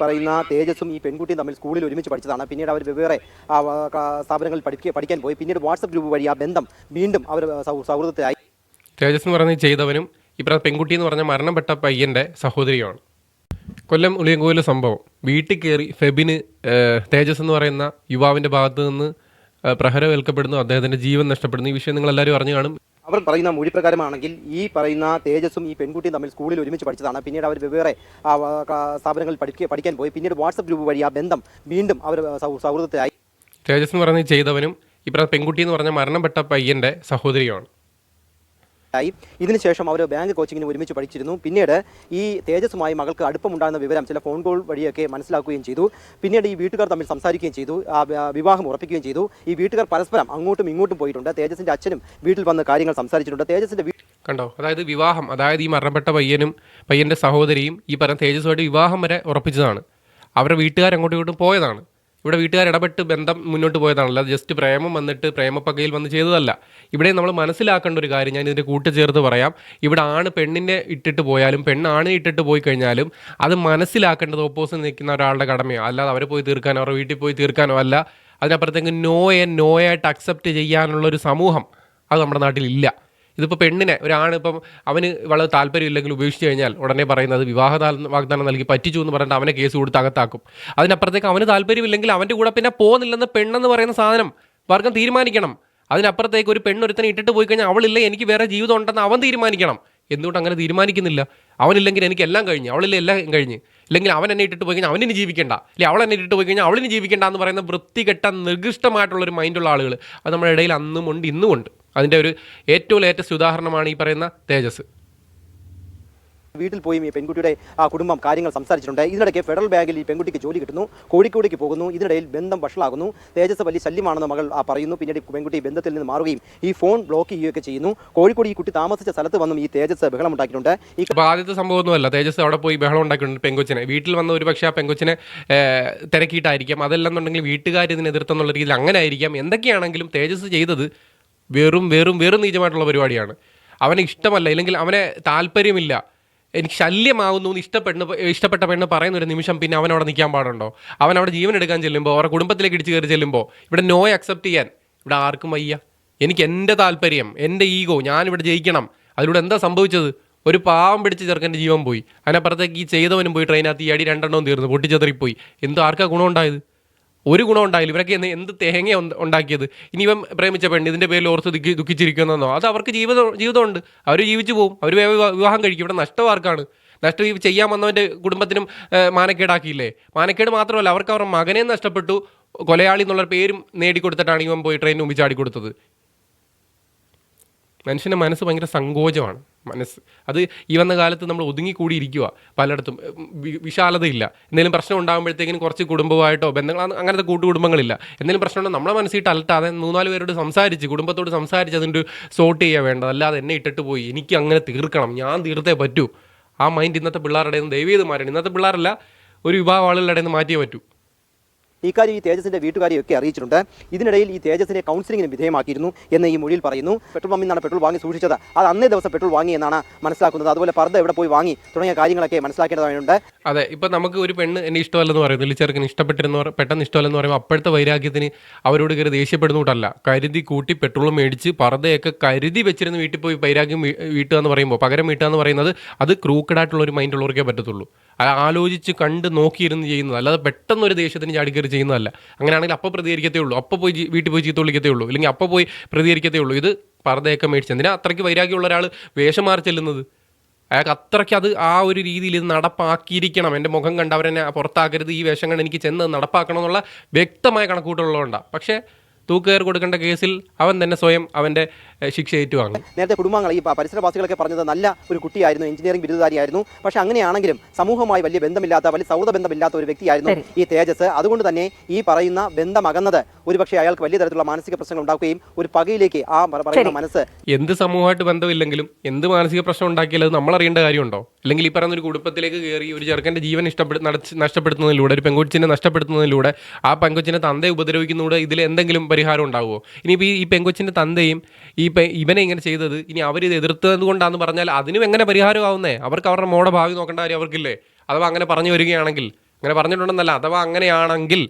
പറയുന്ന തേജസും ഈ പെൺകുട്ടിയും തമ്മിൽ സ്കൂളിൽ ഒരുമിച്ച് പഠിച്ചതാണ്. പിന്നീട് അവർ വെവ്വേറെ സ്ഥാപനങ്ങളിൽ പഠിക്കുക പഠിക്കാൻ പോയി. പിന്നീട് വാട്സപ്പ് ഗ്രൂപ്പ് വഴി ആ ബന്ധം വീണ്ടും അവർ സൗഹൃദത്തിലായി. തേജസ് എന്ന് പറയുന്നത് ചെയ്തവനും പറഞ്ഞ പെൺകുട്ടി എന്ന് പറഞ്ഞ മരണപ്പെട്ട പയ്യന്റെ സഹോദരിയാണ് കൊല്ലം ഉളിയങ്കോവിലെ സംഭവം. വീട്ടിൽ കയറി ഫെബിന് തേജസ് എന്ന് പറയുന്ന യുവാവിന്റെ ഭാഗത്ത് നിന്ന് പ്രഹരമേൽക്കപ്പെടുന്നു അദ്ദേഹത്തിന്റെ ജീവൻ നഷ്ടപ്പെടുന്നു. ഈ വിഷയം നിങ്ങൾ എല്ലാവരും അറിഞ്ഞു കാണും. അവർ പറയുന്ന മൊഴി പ്രകാരമാണെങ്കിൽ ഈ പറയുന്ന തേജസും ഈ പെൺകുട്ടിയും തമ്മിൽ സ്കൂളിൽ ഒരുമിച്ച് പഠിച്ചതാണ്. പിന്നീട് അവർ വെവ്വേറെ സ്ഥാപനങ്ങളിൽ പഠിക്കുക പഠിക്കാൻ പോയി. പിന്നീട് വാട്സപ്പ് ഗ്രൂപ്പ് വഴി ആ ബന്ധം വീണ്ടും അവർ സൗഹൃദത്തിലായി. തേജസ് എന്ന് പറയുന്നത് ചെയ്തവനും ഇപ്പോൾ പെൺകുട്ടി എന്ന് പറഞ്ഞ മരണപ്പെട്ട പയ്യന്റെ സഹോദരിയുമാണ്. ആയി. ഇതിനുശേഷം അവർ ബാങ്ക് കോച്ചിങ്ങിന് ഒരുമിച്ച് പഠിച്ചിരുന്നു. പിന്നീട് ഈ തേജസുമായി മകൾക്ക് അടുപ്പമുണ്ടാകുന്ന വിവരം ചില ഫോൺ കോൾ വഴിയൊക്കെ മനസ്സിലാക്കുകയും ചെയ്തു. പിന്നീട് ഈ വീട്ടുകാർ തമ്മിൽ സംസാരിക്കുകയും ചെയ്തു. വിവാഹം ഉറപ്പിക്കുകയും ചെയ്തു. ഈ വീട്ടുകാർ പരസ്പരം അങ്ങോട്ടും ഇങ്ങോട്ടും പോയിട്ടുണ്ട്. തേജസിന്റെ അച്ഛനും വീട്ടിൽ വന്ന് കാര്യങ്ങൾ സംസാരിച്ചിട്ടുണ്ട്. തേജസിന്റെ കണ്ടോ? അതായത് വിവാഹം അതായത് ഈ മരണപ്പെട്ട പയ്യനും പയ്യന്റെ സഹോദരിയും ഈ പറഞ്ഞ തേജസ്സുമായിട്ട് വിവാഹം വരെ ഉറപ്പിച്ചതാണ്. അവരുടെ വീട്ടുകാർ അങ്ങോട്ടും ഇങ്ങോട്ടും പോയതാണ്. ഇവിടെ വീട്ടുകാർ ഇടപെട്ട് ബന്ധം മുന്നോട്ട് പോയതാണല്ലോ. ജസ്റ്റ് പ്രേമം വന്നിട്ട് പ്രേമപ്പകയിൽ വന്ന് ചെയ്തതല്ല. ഇവിടെ നമ്മൾ മനസ്സിലാക്കേണ്ട ഒരു കാര്യം ഞാൻ ഇതിന്റെ കൂട്ടുചേർത്ത് പറയാം. ഇവിടെ ആണ് പെണ്ണിനെ ഇട്ടിട്ട് പോയാലും പെണ്ണാണ് ഇട്ടിട്ട് പോയി കഴിഞ്ഞാലും അത് മനസ്സിലാക്കേണ്ടത് ഓപ്പോസിറ്റ് നിൽക്കുന്ന ഒരാളുടെ കടമയോ അല്ലാതെ അവരെ പോയി തീർക്കാനോ അവരുടെ വീട്ടിൽ പോയി തീർക്കാനോ അല്ല. അതിനപ്പുറത്തേക്ക് നോയെ നോയായിട്ട് അക്സെപ്റ്റ് ചെയ്യാനുള്ള ഒരു സമൂഹം അത് നമ്മുടെ നാട്ടിലില്ല. ഇതിപ്പോൾ പെണ്ണിനെ ഒരാണ് ഇപ്പം അവന് വളരെ താല്പര്യമില്ലെങ്കിൽ ഉപേക്ഷിച്ച് കഴിഞ്ഞാൽ ഉടനെ പറയുന്നത് വിവാഹ വാഗ്ദാനം നൽകി പറ്റിച്ചു എന്ന് പറഞ്ഞിട്ട് അവനെ കേസ് കൊടുത്ത് അകത്താക്കും. അതിനപ്പുറത്തേക്ക് അവന് താല്പര്യമില്ലെങ്കിൽ അവന്റെ കൂടെ പിന്നെ പോകുന്നില്ലെന്ന് പെണ്ണെന്ന് പറയുന്ന സാധനം വർഗം തീരുമാനിക്കണം. അതിനപ്പുറത്തേക്ക് ഒരു പെണ്ണൊരുത്തനെ ഇട്ടിട്ട് പോയി കഴിഞ്ഞാൽ അവളില്ല എനിക്ക് വേറെ ജീവിതം ഉണ്ടെന്ന് അവൻ തീരുമാനിക്കണം. എന്തുകൊണ്ട് അങ്ങനെ തീരുമാനിക്കുന്നില്ല? അവനില്ലെങ്കിൽ എനിക്ക് എല്ലാം കഴിഞ്ഞ് അവളില്ല എല്ലാം കഴിഞ്ഞ്. അല്ലെങ്കിൽ അവൻ എന്നെ ഇട്ടിട്ട് പോയി കഴിഞ്ഞാൽ അവനിന് ജീവിക്കേണ്ട. അല്ലെങ്കിൽ അവൾ എന്നെ ഇട്ടിട്ട് പോയി കഴിഞ്ഞാൽ അവളിന് ജീവിക്കേണ്ട എന്ന് പറയുന്ന വൃത്തികെട്ട നിർദ്ദിഷ്ടമായിട്ടുള്ള ഒരു മൈൻഡുള്ള ആളുകൾ അത് നമ്മുടെ ഇടയിൽ അന്നും ഉണ്ട് ഇന്നും ഉണ്ട് അതിന്റെ ഒരു ഏറ്റവും ലേറ്റസ്റ്റ് ഉദാഹരണമാണ് ഈ പറയുന്ന തേജസ്. വീട്ടിൽ പോയി ഈ പെൺകുട്ടിയുടെ ആ കുടുംബം കാര്യങ്ങൾ സംസാരിച്ചിട്ടുണ്ട്. ഇതിനിടയ്ക്ക് ഫെഡറൽ ബാങ്കിൽ ഈ പെൺകുട്ടിക്ക് ജോലി കിട്ടുന്നു. കോഴിക്കോടേക്ക് പോകുന്നു. ഇതിനിടയിൽ ബന്ധം വഷളാകുന്നു. തേജസ് വലിയ ശല്യമാണെന്ന് മകൾ ആ പറയുന്നു. പിന്നീട് പെൺകുട്ടി ബന്ധത്തിൽ നിന്ന് മാറുകയും ഈ ഫോൺ ബ്ലോക്ക് ചെയ്യുകയൊക്കെ ചെയ്യുന്നു. കോഴിക്കോട് ഈ കുട്ടി താമസിച്ച സ്ഥലത്ത് വന്നും ഈ തേജസ് ബഹളം ഉണ്ടാക്കിയിട്ടുണ്ട്. ഈ ആദ്യത്തെ സംഭവമൊന്നുമല്ല. തേജസ് അവിടെ പോയി ബഹളം ഉണ്ടാക്കിയിട്ടുണ്ട് പെങ്കൊച്ചിനെ. വീട്ടിൽ വന്ന ഒരു പക്ഷേ ആ പെങ്കൊച്ചിനെ തിരക്കിയിട്ടായിരിക്കാം. അതല്ലെന്നുണ്ടെങ്കിൽ വീട്ടുകാർ ഇതിനെതിർത്തെന്നുള്ള രീതിയിൽ അങ്ങനെ ആയിരിക്കാം. എന്തൊക്കെയാണെങ്കിലും തേജസ് ചെയ്തത് വെറും വെറും വെറും നീചമായിട്ടുള്ള പരിപാടിയാണ്. അവന് ഇഷ്ടമല്ല ഇല്ലെങ്കിൽ അവനെ താല്പര്യമില്ല. എനിക്ക് ശല്യമാകുന്നു എന്ന് ഇഷ്ടപ്പെടുന്ന ഇഷ്ടപ്പെട്ട പെണ്ണ് പറയുന്ന ഒരു നിമിഷം പിന്നെ അവൻ അവിടെ നിൽക്കാൻ പാടുണ്ടോ? അവൻ അവിടെ ജീവൻ എടുക്കാൻ ചെല്ലുമ്പോൾ അവരുടെ കുടുംബത്തിലേക്ക് ഇടിച്ച് കയറി ചെല്ലുമ്പോൾ ഇവിടെ നോ അക്സെപ്റ്റ് ചെയ്യാൻ ഇവിടെ ആർക്കും വയ്യ. എനിക്ക് എന്റെ താല്പര്യം എന്റെ ഈഗോ ഞാനിവിടെ ജയിക്കണം. അതിലൂടെ എന്താ സംഭവിച്ചത്? ഒരു പാവം പിടിച്ച് ചെറുക്കന്റെ ജീവൻ പോയി. അതിനപ്പുറത്തേക്ക് ഈ ചെയ്തവനും പോയി ട്രെയിനകത്ത് ഈ അടി രണ്ടെണ്ണവും തീർന്നു. പൊട്ടിച്ചെതറിപ്പോയി. എന്തോ ആർക്കാ ഗുണം ഉണ്ടായത്? ഒരു ഗുണം ഉണ്ടായില്ല. ഇവരൊക്കെ എന്ത് തേങ്ങ ഉണ്ട- ഉണ്ടാക്കിയത്? ഇനി ഇവൻ പ്രേമിച്ച പെണ്ണ് ഇതിന്റെ പേരിൽ ഓർത്ത് ദുഃഖി ദുഃഖിച്ചിരിക്കുന്നതെന്നോ അത് അവർക്ക് ജീവിതം ജീവിതമുണ്ട്. അവർ ജീവിച്ചു പോകും. അവർ വിവാഹം കഴിക്കും. ഇവിടെ നഷ്ടം ആർക്കാണ്? നഷ്ടം ഈ ചെയ്യാൻ വന്നവന്റെ കുടുംബത്തിനും മാനക്കേടാക്കിയില്ലേ? മാനക്കേട് മാത്രമല്ല അവർക്ക് അവരുടെ മകനെ നഷ്ടപ്പെട്ടു. കൊലയാളി എന്നുള്ള പേരും നേടിക്കൊടുത്തിട്ടാണ് ഇവൻ പോയി ട്രെയിൻ മുമ്പിൽ ചാടി കൊടുത്തത് മനുഷ്യന്റെ മനസ്സ് ഭയങ്കര സങ്കോചമാണ്. മനസ്സ്. അത് ഈ വന്ന കാലത്ത് നമ്മൾ ഒതുങ്ങിക്കൂടിയിരിക്കുക പലയിടത്തും. വിശാലതയില്ല. എന്തെങ്കിലും പ്രശ്നം ഉണ്ടാകുമ്പോഴത്തേക്കിനും കുറച്ച് കുടുംബമായിട്ടോ ബന്ധങ്ങൾ അങ്ങനത്തെ കൂട്ടുകുടുംബങ്ങളില്ല. എന്തെങ്കിലും പ്രശ്നമുണ്ടോ നമ്മളെ മനസ്സിൽ അലട്ടാതെ മൂന്നാൽ പേരോട് സംസാരിച്ച് കുടുംബത്തോട് സംസാരിച്ച് അതിന്റെ സോർട്ട് ചെയ്യാൻ വേണ്ടത്. അല്ലാതെ എന്നെ ഇട്ടിട്ട് പോയി. എനിക്ക് അങ്ങനെ തീർക്കണം. ഞാൻ തീർത്തേ പറ്റൂ. ആ മൈൻഡ് ഇന്നത്തെ പിള്ളേരുടെ ദൈവീതമാരാണ് ഇന്നത്തെ പിള്ളേരല്ല ഒരു വിഭാഗം ആളുകളുടെ മാറ്റിയേ പറ്റൂ. ഇക്കാര്യം ഈ തേജസിന്റെ വീട്ടുകാരെയൊക്കെ അറിയിച്ചിട്ടുണ്ട്. ഇതിനിടയിൽ ഈ തേജസിനെ കൗൺസിലിംഗിന് വിധേയമാക്കിയിരുന്നു എന്ന് ഈ മൊഴിയിൽ പറയുന്നു. പെട്രോൾ പമ്പിൽ നിന്നാണ് പെട്രോൾ വാങ്ങി സൂക്ഷിച്ചത്. അത് അന്നേ ദിവസം പെട്രോൾ വാങ്ങി എന്നാണ് മനസ്സിലാക്കുന്നത്. അതുപോലെ പർദ്ദ എവിടെ പോയി വാങ്ങി തുടങ്ങിയ കാര്യങ്ങളൊക്കെ മനസ്സിലാക്കേണ്ടതായിട്ടുണ്ട് അതെ ഇപ്പൊ നമുക്ക് ഒരു പെണ്ണ് എന്നെ ഇഷ്ടമല്ലെന്ന് പറയുന്നു. അല്ലെങ്കിൽ ചെറുക്കന് ഇഷ്ടപ്പെട്ടിരുന്ന പെട്ടെന്ന് ഇഷ്ടമല്ലെന്ന് പറയുമ്പോൾ അപ്പോഴത്തെ വൈരാഗ്യത്തിന് അവരോട് കയറി ദേഷ്യപ്പെടുന്നൂട്ടല്ല. കരുതി കൂട്ടി പെട്രോൾ മേടിച്ച് പർദ്ദയൊക്കെ കരുതി വെച്ചിരുന്ന് വീട്ടിൽ പോയി വൈരാഗ്യം വീട്ടുക എന്ന് പറയുമ്പോൾ പകരം വീട്ടുക എന്ന് പറയുന്നത് അത് ക്രൂക്കഡായിട്ടുള്ള ഒരു മൈൻഡ് ഉള്ളവർക്കേ പറ്റത്തുള്ളൂ. ആലോചിച്ച് കണ്ട് നോക്കിയിരുന്ന് ചെയ്യുന്നത്. അല്ലാതെ പെട്ടെന്ന് ഒരു ദേഷ്യത്തിന് ചാടിക്കയറി ചെയ്യുന്നതല്ല. അങ്ങനെയാണെങ്കിൽ അപ്പോൾ പ്രതികരിക്കത്തേ ഉള്ളൂ. അപ്പോൾ പോയി വീട്ടിൽ പോയി ചീത്ത വിളിക്കത്തേ ഉള്ളൂ. അല്ലെങ്കിൽ അപ്പോൾ പോയി പ്രതികരിക്കത്തേ ഉള്ളൂ. ഇത് പർദ്ദയൊക്കെ മേടിച്ച് എന്തിനാ അത്രയ്ക്ക് വൈരാഗ്യമുള്ള ഒരാൾ വേഷം മാറി ചെല്ലുന്നത്? അയാൾക്ക് അത്രയ്ക്ക് അത് ആ ഒരു രീതിയിൽ ഇത് നടപ്പാക്കിയിരിക്കണം. എന്റെ മുഖം കണ്ട് അവരെന്നെ പുറത്താക്കരുത്. ഈ വേഷം കണ്ട് എനിക്ക് ചെന്ന് നടപ്പാക്കണം എന്നുള്ള വ്യക്തമായ കണക്കൂട്ടുള്ളതുകൊണ്ടാണ് പക്ഷേ തൂക്കുകയർ കൊടുക്കേണ്ട കേസിൽ അവൻ തന്നെ സ്വയം അവന്റെ ശിക്ഷ ഏറ്റുവാങ്ങും. നേരത്തെ കുടുംബങ്ങൾ ഈ പരിസരവാസികളൊക്കെ പറഞ്ഞത് നല്ല ഒരു കുട്ടിയായിരുന്നു എഞ്ചിനീയറിംഗ് ബിരുദധാരിയായിരുന്നു. പക്ഷെ അങ്ങനെയാണെങ്കിലും സമൂഹമായി വലിയ ബന്ധമില്ലാത്ത വലിയ സൗഹൃദ ബന്ധമില്ലാത്ത ഒരു വ്യക്തിയായിരുന്നു ഈ തേജസ്. അതുകൊണ്ട് തന്നെ ഈ പറയുന്ന ബന്ധമകന്നത് ഒരുപക്ഷെ അയാൾക്ക് വലിയ തരത്തിലുള്ള മാനസിക പ്രശ്നങ്ങൾ ഉണ്ടാക്കുകയും ഒരു പകയിലേക്ക് ആ പറയുന്ന മനസ്സ് എന്ത് സമൂഹമായിട്ട് ബന്ധമില്ലെങ്കിലും എന്ത് മാനസിക പ്രശ്നം ഉണ്ടാക്കിയാലും അത് നമ്മൾ അറിയേണ്ട കാര്യമുണ്ടോ? അല്ലെങ്കിൽ ഈ പറയുന്ന ഒരു കുടുംബത്തിലേക്ക് കയറി ഒരു ചെറുക്കന്റെ ജീവൻ ഇഷ്ടപ്പെടു നഷ്ടപ്പെടുത്തുന്നതിലൂടെ ഒരു പെങ്കൊച്ചിനെ നഷ്ടപ്പെടുത്തുന്നതിലൂടെ ആ പെങ്കൊച്ചിനെ തന്തയെ ഉപദ്രവിക്കുന്നതിലൂടെ ഇതിൽ എന്തെങ്കിലും പരിഹാരം ഉണ്ടാവുമോ? ഇനിയിപ്പോൾ ഈ ഈ പെങ്കൊച്ചിന്റെ തന്തയും ഈ പെ ഇവനെ ഇങ്ങനെ ചെയ്തത് ഇനി അവരിത് എതിർത്തത് കൊണ്ടാന്ന് പറഞ്ഞാൽ അതിനും എങ്ങനെ പരിഹാരമാവുന്നേ? അവർക്ക് അവരുടെ മോടെ ഭാവി നോക്കേണ്ട കാര്യം അവർക്കില്ലേ? അഥവാ അങ്ങനെ പറഞ്ഞു വരികയാണെങ്കിൽ അങ്ങനെ പറഞ്ഞിട്ടുണ്ടെന്നല്ല അഥവാ അങ്ങനെയാണെങ്കിൽ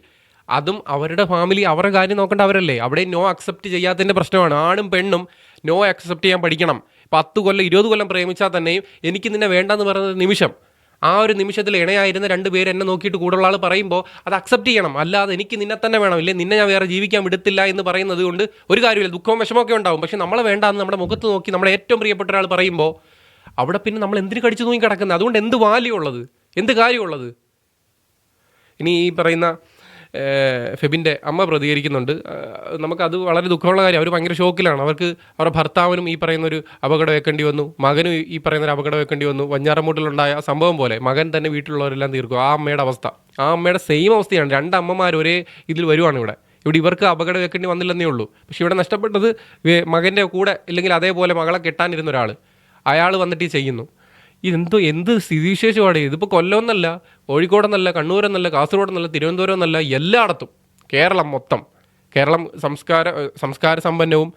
അതും അവരുടെ ഫാമിലി അവരുടെ കാര്യം നോക്കേണ്ട അവരല്ലേ? അവിടെ നോ അക്സെപ്റ്റ് ചെയ്യാത്തതിന്റെ പ്രശ്നമാണ്. ആണും പെണ്ണും നോ അക്സെപ്റ്റ് ചെയ്യാൻ പഠിക്കണം. പത്ത് കൊല്ലം ഇരുപത് കൊല്ലം പ്രേമിച്ചാൽ തന്നെയും എനിക്ക് നിന്നെ വേണ്ടെന്ന് പറയുന്ന നിമിഷം. ആ ഒരു നിമിഷത്തിൽ ഇണയായിരുന്ന രണ്ട് പേര് എന്നെ നോക്കിയിട്ട് കൂടുള്ള ആൾ പറയുമ്പോൾ അത് അക്സെപ്റ്റ് ചെയ്യണം. അല്ലാതെ എനിക്ക് നിന്നെ തന്നെ വേണം. ഇല്ലേ? നിന്നെ ഞാൻ വേറെ ജീവിക്കാൻ വിടത്തില്ല എന്ന് പറയുന്നത് കൊണ്ട് ഒരു കാര്യമില്ല ദുഃഖവും വിഷമമൊക്കെ ഉണ്ടാവും. പക്ഷെ നമ്മളെ വേണ്ടാന്ന് നമ്മുടെ മുഖത്ത് നോക്കി നമ്മളെ ഏറ്റവും പ്രിയപ്പെട്ട ഒരാൾ പറയുമ്പോൾ അവിടെ പിന്നെ നമ്മൾ എന്തിനു കടിച്ചു നോക്കി കിടക്കുന്നത് അതുകൊണ്ട് എന്ത് വാല്യൂ ഉള്ളത് എന്ത് കാര്യമുള്ളത് ഇനി ഈ പറയുന്ന ഫെബിന്റെ അമ്മ പ്രതികരിക്കുന്നുണ്ട്. നമുക്കത് വളരെ ദുഃഖമുള്ള കാര്യം. അവർ ഭയങ്കര ഷോക്കിലാണ്. അവർക്ക് അവരുടെ ഭർത്താവിനും ഈ പറയുന്ന ഒരു അപകടം വെക്കേണ്ടി വന്നു. മകനും ഈ പറയുന്ന ഒരു അപകടം വെക്കേണ്ടി വന്നു. വഞ്ഞാറമൂട്ടിലുണ്ടായ സംഭവം പോലെ മകൻ തന്നെ വീട്ടിലുള്ളവരെല്ലാം തീർക്കും. ആ അമ്മയുടെ അവസ്ഥ. ആ അമ്മയുടെ സെയിം അവസ്ഥയാണ്. രണ്ട് അമ്മമാർ ഒരേ ഇതിൽ വരുവാണ് ഇവിടെ. ഇവിടെ ഇവർക്ക് അപകടം വെക്കേണ്ടി വന്നില്ലെന്നേ ഉള്ളൂ. പക്ഷേ ഇവിടെ നഷ്ടപ്പെട്ടത് മകന്റെ കൂടെ ഇല്ലെങ്കിൽ അതേപോലെ മകളെ കെട്ടാനിരുന്ന ഒരാൾ അയാൾ വന്നിട്ട് ചെയ്യുന്നു. ഇതെന്തോ എന്ത് സ്ഥിതിവിശേഷമാണ് ഇതിപ്പോൾ കൊല്ലമെന്നല്ല കോഴിക്കോടെന്നല്ല കണ്ണൂരെന്നല്ല കാസർഗോഡെന്നല്ല തിരുവനന്തപുരം എന്നല്ല എല്ലായിടത്തും. കേരളം മൊത്തം. കേരളം സംസ്കാര സംസ്കാര സമ്പന്നവും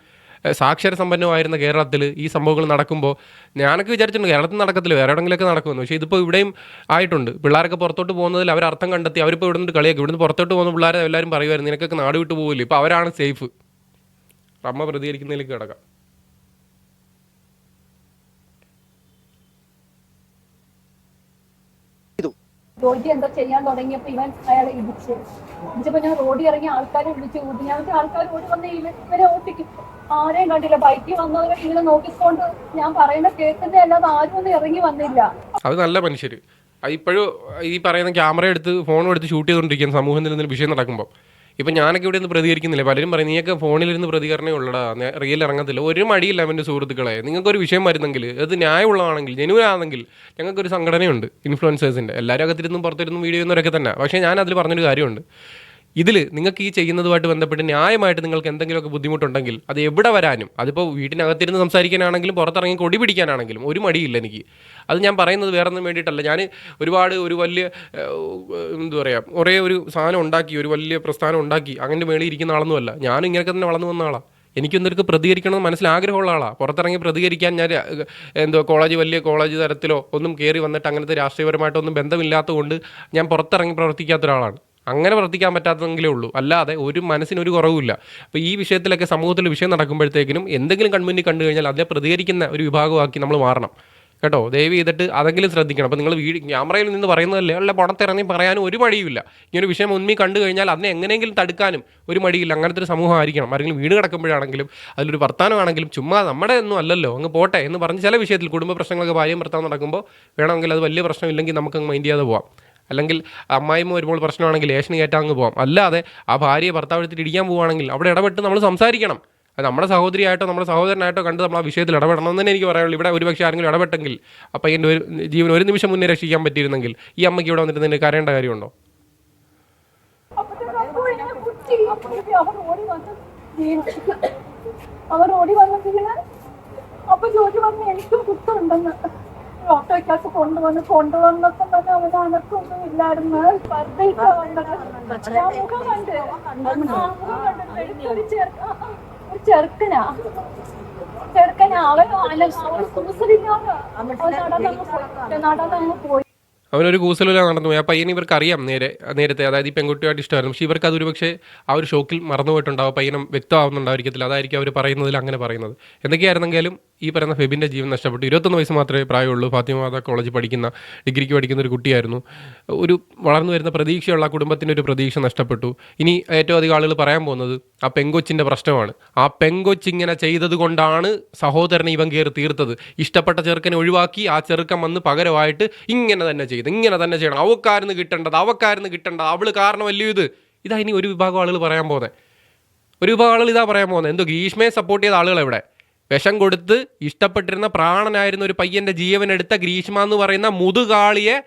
സാക്ഷര സമ്പന്നവുമായിരുന്ന കേരളത്തിൽ ഈ സംഭവങ്ങൾ നടക്കുമ്പോൾ ഞാനൊക്കെ വിചാരിച്ചിട്ടുണ്ട് കേരളത്തിൽ നടക്കത്തില്ല വേറെ എവിടെങ്കിലൊക്കെ നടക്കുമെന്ന്. പക്ഷേ ഇതിപ്പോൾ ഇവിടെയും ആയിട്ടുണ്ട്. പിള്ളേരൊക്കെ പുറത്തോട്ട് പോകുന്നതിൽ അവർ അർത്ഥം കണ്ടെത്തി അവരിപ്പോൾ ഇവിടെ നിന്ന് കളിയാക്കി. ഇവിടുന്ന് പുറത്തോട്ട് പോകുന്ന പിള്ളേരെ എല്ലാവരും പറയുമായിരുന്നു നിനക്കൊക്കെ നാട് വിട്ടു പോകില്ല ഇപ്പോൾ അവരാണ് സേഫ്. അമ്മ പ്രതികരിക്കുന്നതിലേക്ക് കിടക്കാം. ജോലി എന്താ ചെയ്യാൻ തുടങ്ങിയപ്പോ ഇവൻ അയാളെ ഇടിച്ച് ഇടിച്ചപ്പോ ഞാൻ റോഡിൽ ഇറങ്ങി ആൾക്കാരെ വിളിച്ചു കൂട്ടി. ഞാൻ ആൾക്കാർ ഓടി വന്ന് ഇവരെ ഓട്ടിക്കും ആരെയും കണ്ടില്ല. ബൈക്കിൽ വന്നവരെ ഇങ്ങനെ നോക്കിക്കൊണ്ട് ഞാൻ പറയുന്ന കേൾക്കുന്നേ അല്ലാതെ ആരും ഒന്നും ഇറങ്ങി വന്നില്ല. അത് നല്ല മനുഷ്യര്. ഇപ്പോഴും ഈ പറയുന്ന ക്യാമറ എടുത്ത് ഫോണും എടുത്ത് ഷൂട്ട് ചെയ്തുകൊണ്ടിരിക്കുന്ന സമൂഹത്തിൽ നിന്ന് വിഷയം നടക്കുമ്പോൾ ഇപ്പം ഞാനൊക്കെ ഇവിടെ നിന്ന് പ്രതികരിക്കുന്നില്ല? പലരും പറയും നീയൊക്കെ ഫോണിലിരുന്ന് പ്രതികരണമേ ഉള്ളടാ. റിയൽ ഇറങ്ങത്തില്ല. ഒരു മടിയില്ല അവന്റെ സുഹൃത്തുക്കളെ. നിങ്ങൾക്കൊരു വിഷയം വരുന്നെങ്കിൽ അത് ന്യായമുള്ളതാണെങ്കിൽ ജനുവനാണെങ്കിൽ ഞങ്ങൾക്കൊരു സംഘടനയുണ്ട് ഇൻഫ്ലുവൻസേഴ്സിന്റെ എല്ലാവരും അകത്തിരുന്നും പുറത്തിരുന്നും വീഡിയോ ചെയ്യുന്നവരൊക്കെ തന്നെ. പക്ഷേ ഞാൻ അതിൽ പറഞ്ഞൊരു കാര്യമുണ്ട്. ഇതിൽ നിങ്ങൾക്ക് ഈ ചെയ്യുന്നതുമായിട്ട് ബന്ധപ്പെട്ട് ന്യായമായിട്ട് നിങ്ങൾക്ക് എന്തെങ്കിലുമൊക്കെ ബുദ്ധിമുട്ടുണ്ടെങ്കിൽ അത് എവിടെ വരാനും അതിപ്പോൾ വീട്ടിനകത്തിരുന്ന് സംസാരിക്കാനാണെങ്കിലും പുറത്തിറങ്ങി കൊടി പിടിക്കാനാണെങ്കിലും ഒരു മടിയില്ല എനിക്ക്. അത് ഞാൻ പറയുന്നത് വേറെ ഒന്നും വേണ്ടിയിട്ടല്ല. ഞാൻ ഒരുപാട് ഒരു വലിയ എന്താ പറയുക ഒരേ ഒരു സാധനം ഉണ്ടാക്കി ഒരു വലിയ പ്രസ്ഥാനം ഉണ്ടാക്കി അങ്ങനെ മേളിൽ ഇരിക്കുന്ന ആളൊന്നുമല്ല ഞാനും ഇങ്ങനെയൊക്കെ തന്നെ വളർന്നു വന്ന ആളാണ് എനിക്കൊന്നിടക്ക് പ്രതികരിക്കണമെന്ന് മനസ്സിൽ ആഗ്രഹമുള്ള ആളാണ് പുറത്തിറങ്ങി പ്രതികരിക്കാൻ ഞാൻ എന്തോ കോളേജ് വലിയ കോളേജ് തരത്തിലോ ഒന്നും കയറി വന്നിട്ട് അങ്ങനത്തെ രാഷ്ട്രീയപരമായിട്ടൊന്നും ബന്ധമില്ലാത്തതുകൊണ്ട് ഞാൻ പുറത്തിറങ്ങി പ്രവർത്തിക്കാത്ത ഒരാളാണ്. അങ്ങനെ പ്രവർത്തിക്കാൻ പറ്റാത്തതെങ്കിലേ ഉള്ളൂ. അല്ലാതെ ഒരു മനസ്സിനൊരു കുറവുമില്ല. അപ്പോൾ ഈ വിഷയത്തിലൊക്കെ സമൂഹത്തിൽ വിഷയം നടക്കുമ്പോഴത്തേക്കിനും എന്തെങ്കിലും കൺമുന്നിൽ കണ്ടു കഴിഞ്ഞാൽ അതിനെ പ്രതികരിക്കുന്ന ഒരു വിഭാഗമാക്കി നമ്മൾ മാറണം. കേട്ടോ? ദയവ് ചെയ്തിട്ട് അതെങ്കിലും ശ്രദ്ധിക്കണം. അപ്പോൾ നിങ്ങൾ വീട് ക്യാമറയിൽ നിന്ന് പറയുന്നതല്ലേ? അല്ല പുറത്തിറങ്ങി പറയാനും ഒരു മടിയുമില്ല. ഇങ്ങനൊരു വിഷയം മുൻപിൽ കണ്ടു കഴിഞ്ഞാൽ അതിനെ എങ്ങനെയെങ്കിലും തടുക്കാനും ഒരു മടിയില്ല. അങ്ങനത്തെ ഒരു സമൂഹം ആയിരിക്കണം. ആരെങ്കിലും വീട് കിടക്കുമ്പോഴാണെങ്കിലും അതിലൊരു വർത്താനമാണെങ്കിലും ചുമ്മാ നമ്മുടെ ഒന്നും അല്ലല്ലോ. അങ്ങ് പോട്ടെ എന്ന് പറഞ്ഞ് ചില വിഷയത്തിൽ കുടുംബ പ്രശ്നങ്ങളൊക്കെ ഭാര്യയും ഭർത്താവ് നടക്കുമ്പോൾ വേണമെങ്കിൽ അത് വലിയ പ്രശ്നമില്ലെങ്കിൽ നമുക്ക് മൈൻഡ് ചെയ്യാതെ പോവാം. അല്ലെങ്കിൽ അമ്മായിമ്മ വരുമ്പോൾ പ്രശ്നമാണെങ്കിൽ ഏഷന് കയറ്റാൻ അങ്ങ് പോകാം അല്ലാതെ ആ ഭാര്യയെ ഭർത്താവ് എടുത്തിട്ട് ഇടിക്കാൻ പോവുകയാണെങ്കിൽ അവിടെ ഇടപെട്ട് നമ്മൾ സംസാരിക്കണം. അത് നമ്മുടെ സഹോദരിയായിട്ടോ നമ്മുടെ സഹോദരനായിട്ടോ കണ്ട് നമ്മൾ ആ വിഷയത്തിൽ ഇടപെടണം എന്ന് തന്നെ എനിക്ക് പറയാനുള്ളൂ. ഇവിടെ ഒരുപക്ഷെ ആരെങ്കിലും ഇടപെട്ടെങ്കിൽ അപ്പം എന്റെ ഒരു ജീവൻ ഒരു നിമിഷം മുന്നേ രക്ഷിക്കാൻ പറ്റിയിരുന്നെങ്കിൽ ഈ അമ്മയ്ക്ക് ഇവിടെ വന്നിട്ട് നിന്നെ കരയേണ്ട കാര്യമുണ്ടോ? അവർ ഓടി വന്നിട്ടില്ല? അപ്പൊ ജോലി പറഞ്ഞ് എനിക്കും കുത്തുണ്ടെന്ന് ഓട്ടോയ്ക്കകത്ത് കൊണ്ടുവന്ന് കൊണ്ടുവന്നപ്പം തന്നെ അവന് അനക്കൊന്നും ഇല്ലായിരുന്നു. പർദ്ദയിട്ടാ വന്നത് മുഖം കണ്ട്. മുഖം കണ്ട്. വെളുത്തൊരു ചെറുക്ക ഒരു ചെറുക്കനാ. ചെറുക്കനാ. അവൻ അവൻ കൂസലില്ലാതെ നടന്നങ്ങ് പോയി. അവനൊരു കൂസലല്ല നടന്നു പോയി. ആ പയ്യനെ ഇവർക്ക് അറിയാം നേരെ നേരത്തെ. അതായത് ഈ പെൺകുട്ടിയായിട്ട് ഇഷ്ടമായിരുന്നു. പക്ഷേ ഇവർക്ക് അതൊരു പക്ഷേ ആ ഒരു ഷോക്കിൽ മറന്നുപോയിട്ടുണ്ടാവും. പയ്യനും വ്യക്തമാവുന്നുണ്ടായിരിക്കത്തില്ല. അതായിരിക്കും അവർ പറയുന്നതിൽ അങ്ങനെ പറയുന്നത്. എന്തൊക്കെയായിരുന്നെങ്കിലും ഈ പറയുന്ന ഫെബിന്റെ ജീവൻ നഷ്ടപ്പെട്ടു ഇരുപത്തൊന്ന് വയസ്സ് മാത്രമേ പ്രായമുള്ളൂ. ഫാത്തിമാത കോളേജ് പഠിക്കുന്ന ഡിഗ്രിക്ക് പഠിക്കുന്ന ഒരു കുട്ടിയായിരുന്നു. ഒരു വളർന്നു വരുന്ന പ്രതീക്ഷയുള്ള കുടുംബത്തിന്റെ ഒരു പ്രതീക്ഷ നഷ്ടപ്പെട്ടു. ഇനി ഏറ്റവും അധികം ആളുകൾ പറയാൻ പോകുന്നത് ആ പെങ്കൊച്ചിന്റെ പ്രശ്നമാണ്. ആ പെങ്കൊച്ചിങ്ങനെ ചെയ്തത് കൊണ്ടാണ് സഹോദരനെ ഇവൻ കയറി തീർത്തത്. ഇഷ്ടപ്പെട്ട ചെറുക്കനെ ഒഴിവാക്കി ആ ചെറുക്കൻ വന്ന് പകരമായിട്ട് ഇങ്ങനെ തന്നെ ചെയ്ത് ഇങ്ങനെ തന്നെ ചെയ്യണം. അവക്കാരുന്ന് കിട്ടേണ്ടത് അവക്കാരുന്ന് കിട്ടേണ്ടത്. അവൾ കാരണമല്ലോ ഇത്? ഇതാ ഇനി ഒരു വിഭാഗം ആളുകൾ പറയാൻ പോകുന്നത് ഒരു വിഭാഗം ആളുകൾ ഇതാ പറയാൻ പോകുന്നത് എന്തോ ഗ്രീഷ്മയെ സപ്പോർട്ട് ചെയ്ത ആളുകൾ എവിടെ വിഷം കൊടുത്ത് ഇഷ്ടപ്പെട്ടിരുന്ന പ്രാണനായിരുന്ന ഒരു പയ്യന്റെ ജീവൻ എടുത്ത ഗ്രീഷ്മ എന്ന് പറയുന്ന മുതുകാളിയെ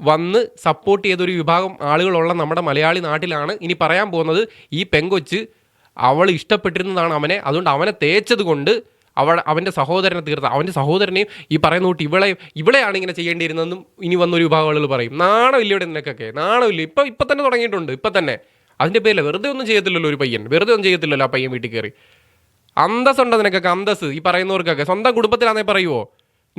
വന്ന് സപ്പോർട്ട് ചെയ്തൊരു വിഭാഗം ആളുകളുള്ള നമ്മുടെ മലയാളി നാട്ടിലാണ് ഇനി പറയാൻ പോകുന്നത് ഈ പെങ്കൊച്ച് അവൾ ഇഷ്ടപ്പെട്ടിരുന്നതാണ് അവനെ. അതുകൊണ്ട് അവനെ തേച്ചത് കൊണ്ട് അവൾ അവന്റെ സഹോദരനെ തീർത്ത. അവന്റെ സഹോദരനെയും ഈ പറയുന്ന കൂട്ടി ഇവളെ ഇവളെയാണ് ഇങ്ങനെ ചെയ്യേണ്ടിയിരുന്നതെന്നും ഇനി വന്നൊരു വിഭാഗം ആളുകൾ പറയും നാണമില്ല ഇവിടെ നിനക്കൊക്കെ? നാണമില്ല ഇപ്പം ഇപ്പം തന്നെ തുടങ്ങിയിട്ടുണ്ട്. ഇപ്പം തന്നെ. അതിന്റെ പേരിൽ വെറുതെ ഒന്നും ചെയ്യത്തില്ലല്ലോ ഒരു പയ്യൻ. വെറുതെ ഒന്നും ചെയ്യത്തില്ലല്ലോ ആ പയ്യൻ വീട്ടിൽ കയറി. അന്തസ്സുണ്ടോ നിനക്കൊക്കെ അന്തസ് ഈ പറയുന്നവർക്കൊക്കെ. സ്വന്തം കുടുംബത്തിലാണേ പറയുമോ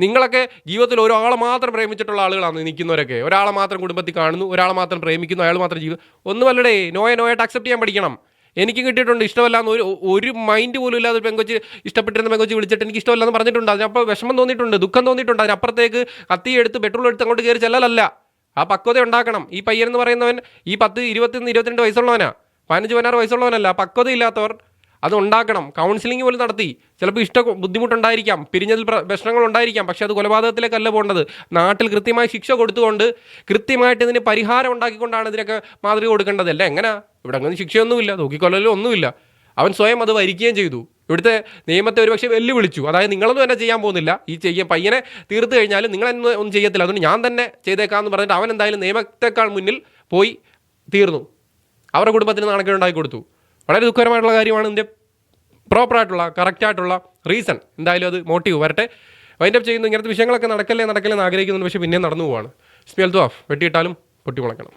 നിങ്ങളൊക്കെ ജീവിതത്തിൽ ഒരാളെ മാത്രം പ്രേമിച്ചിട്ടുള്ള ആളുകളാണ് നിൽക്കുന്നവരൊക്കെ. ഒരാളെ മാത്രം കുടുംബത്തിൽ കാണുന്നു ഒരാളെ മാത്രം പ്രേമിക്കുന്നു അയാൾ മാത്രം ജീവിതം ഒന്നുമല്ലടേ നോയെ നോയായിട്ട് അക്സെപ്റ്റ് ചെയ്യാൻ പഠിക്കണം. എനിക്ക് കിട്ടിയിട്ടുണ്ട് ഇഷ്ടമല്ലാന്ന് ഒരു ഒരു മൈൻഡ് പോലും ഇല്ലാതെ പെങ്കൊച്ച് ഇഷ്ടപ്പെട്ടിരുന്ന പെങ്കൊച്ച് വിളിച്ചിട്ട് എനിക്ക് ഇഷ്ടമല്ലാന്ന് പറഞ്ഞിട്ടുണ്ട്. അതിനപ്പോൾ വിഷമം തോന്നിയിട്ടുണ്ട് ദുഃഖം തോന്നിയിട്ടുണ്ട്. അതിനപ്പുറത്തേക്ക് കത്തി എടുത്ത് പെട്രോൾ എടുത്ത് അങ്ങോട്ട് കയറി ചെല്ലലല്ല. ആ പക്വത ഉണ്ടാക്കണം. ഈ പയ്യൻ എന്ന് പറയുന്നവൻ ഈ പത്ത് ഇരുപത്തിയൊന്ന് ഇരുപത്തിരണ്ട് വയസ്സുള്ളവനാ. പതിനഞ്ച് പതിനാറ് വയസ്സുള്ളവനല്ല. പക്വത ഇല്ലാത്തവർ അത് ഉണ്ടാക്കണം കൗൺസിലിംഗ് പോലും നടത്തി. ചിലപ്പോൾ ഇഷ്ട ബുദ്ധിമുട്ടുണ്ടായിരിക്കാം. പിരിഞ്ഞതിൽ പ്രശ്നങ്ങൾ ഉണ്ടായിരിക്കാം. പക്ഷെ അത് കൊലപാതകത്തിലേക്കല്ല പോകേണ്ടത്. നാട്ടിൽ കൃത്യമായി ശിക്ഷ കൊടുത്തുകൊണ്ട് കൃത്യമായിട്ട് ഇതിന് പരിഹാരം ഉണ്ടാക്കിക്കൊണ്ടാണ് ഇതിനൊക്കെ മാതൃക കൊടുക്കേണ്ടത്. അല്ല? എങ്ങനെ? ഇവിടെ അങ്ങനെ ശിക്ഷയൊന്നുമില്ല. തൂക്കിക്കൊല്ലലും ഒന്നുമില്ല. അവൻ സ്വയം അത് വരിക്കുകയും ചെയ്തു. ഇവിടുത്തെ നിയമത്തെ ഒരുപക്ഷെ വെല്ലുവിളിച്ചു. അതായത് നിങ്ങളൊന്നും തന്നെ ചെയ്യാൻ പോകുന്നില്ല. ഈ ചെയ്യ പയ്യനെ തീർത്തു കഴിഞ്ഞാലും നിങ്ങളൊന്നും ഒന്നും ചെയ്യത്തില്ല. അതുകൊണ്ട് ഞാൻ തന്നെ ചെയ്തേക്കാമെന്ന് പറഞ്ഞിട്ട് അവൻ എന്തായാലും നിയമത്തെക്കാൾ മുന്നിൽ പോയി തീർന്നു. അവരുടെ കുടുംബത്തിന് നാണക്കേടുണ്ടാക്കി കൊടുത്തു. വളരെ ദുഃഖകരമായിട്ടുള്ള കാര്യമാണ് ഇതിന്റെ പ്രോപ്പറായിട്ടുള്ള കറക്റ്റായിട്ടുള്ള റീസൺ എന്തായാലും അത് മോട്ടീവ് വരട്ടെ. വൈൻഡപ്പ് ചെയ്യുന്നു ഇങ്ങനത്തെ വിഷയങ്ങളൊക്കെ നടക്കല്ലേ നടക്കല്ലേ എന്ന് ആഗ്രഹിക്കുന്നുണ്ട്. പക്ഷേ പിന്നെയും നടന്നു പോവാണ്. സ്മെൽ ഓഫ് വെട്ടിയിട്ടാലും പൊട്ടിമുളയ്ക്കണം.